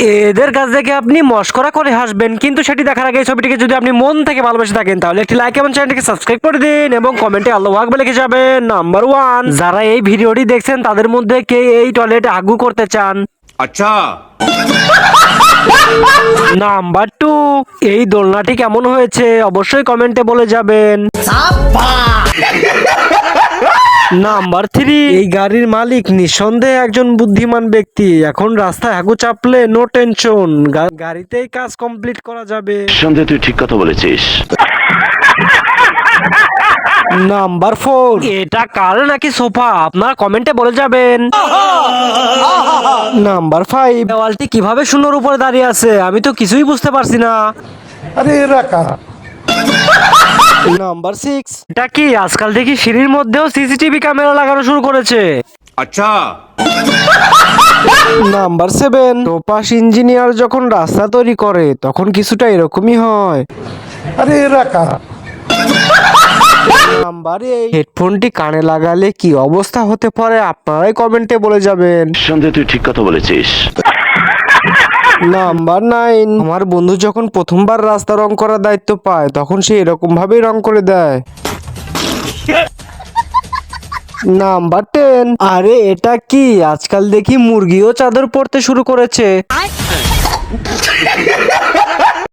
এদের কাছ থেকে আপনি মস্করা করে হাসবেন কিন্তু সেটি দেখার আগে ছবিটিকে যদি আপনি মন থেকে ভালোবেসে থাকেন তাহলে একটি লাইক এবং চ্যানেলটিকে সাবস্ক্রাইব করে দিন এবং কমেন্টে আল্লাহ আকবে লিখে যাবেন। নাম্বার ওয়ান যারা এই ভিডিওটি দেখছেন তাদের মধ্যে কে এই টয়লেট আগু করতে চান? আচ্ছা। নাম্বার টু এই দোলনাটি কেমন হয়েছে? অবশ্যই কমেন্টে বলে যাবেন। নাম্বার থ্রি এই গাড়ির মালিক নিঃসন্দেহে একজন বুদ্ধিমান ব্যক্তি। এখন রাস্তায় হাগু চাপলে নো টেনশন গাড়িতেই কাজ কমপ্লিট করা যাবে। সন্দেহ তুই ঠিক কথা বলেছিস। নাম্বার ফোর এটা কার নাকি সোফা? আপনার কমেন্টে বলে যাবেন। নাম্বার ফাইভ দেওয়ালটি কীভাবে শূন্যর উপরে দাঁড়িয়ে আছে? আমি তো কিছুই বুঝতে পারছি না। আরে এরা কারা? নাম্বার সিক্স এটা কি? আজকাল দেখি সিঁড়ির মধ্যেও সিসিটিভি ক্যামেরা লাগানো শুরু করেছে। আচ্ছা। নাম্বার সেভেন টোপাস ইঞ্জিনিয়ার যখন রাস্তা তৈরি করে তখন কিছুটা এরকমই হয়। আরে এরা নাম্বার এই হেডফোনটি কানে লাগালে কি অবস্থা হতে পারে আপনারাই কমেন্টে বলে যাবেন। সন্ধে তুই ঠিক কথা বলেছিস। Number nine. আমার বন্ধু যখন প্রথমবার রাস্তা রং করার দায়িত্ব পায় তখন সে এরকম ভাবেই রং করে দেয়। Number ten. আরে এটা কি? আজকাল দেখি মুরগিও চাদর পড়তে শুরু করেছে।